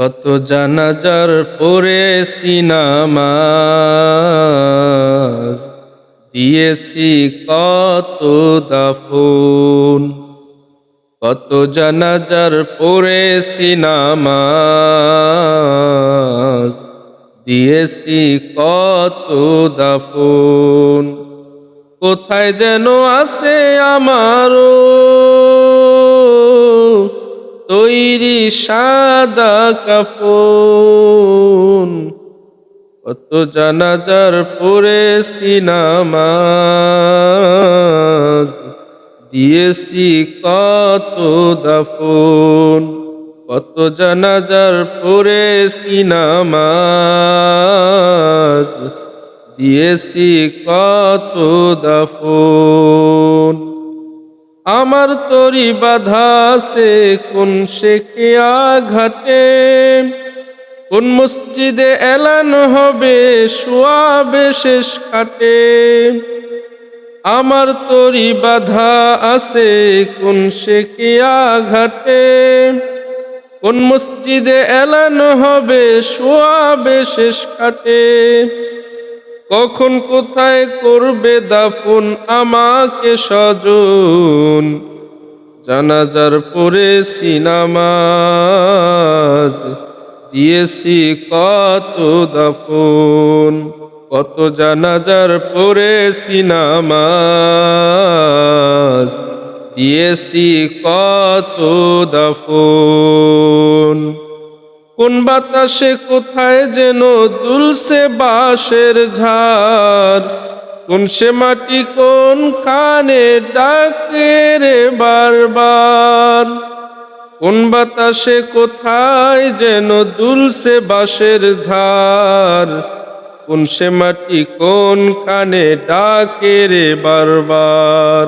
কত জানাজার পরে সিনামাজ দিয়েছি কত দাফন। কত জানাজার পরে সিনামাজ দিয়েছি কত দাফন। কোথায় যেন আছে আমারও তৈরি সাদা কাফন। কত জানাজার পরে সিনামাজ দিয়েছি কত দাফন। কত জানাজার পরে সিনামাজ দিয়েছি কত দাফন। আমার তরি বাধা সে কোন শেখে আঘাটে কোন মসজিদে এলান হবে শোয়াবে শেষ কাটে? আমার তরি বাধা আছে, কোন শেখে আঘাটে কোন মসজিদে এলান হবে শোয়াবে শেষ কাটে? কখন কোথায় করবে দাফন আমাকে সজন? জানাজার পরে সিনামাজ, দিয়েছি কত দাফন। কত জানাজার পরে সিনামাজ, দিয়েছি কত দাফন। কোন বাতাসে কোথায় যেন দুলছে বাঁশের ঝাড়? কোন সে মাটি কোন খানে ডাকে রে বারবার? কোন বাতাসে কোথায় যেন দুলছে বাঁশের ঝাড়? কোন সে মাটি কোন খানে ডাকে বারবার?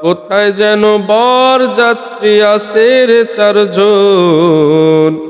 কোথায় যেন বর যাত্রী আসে রে চারজন?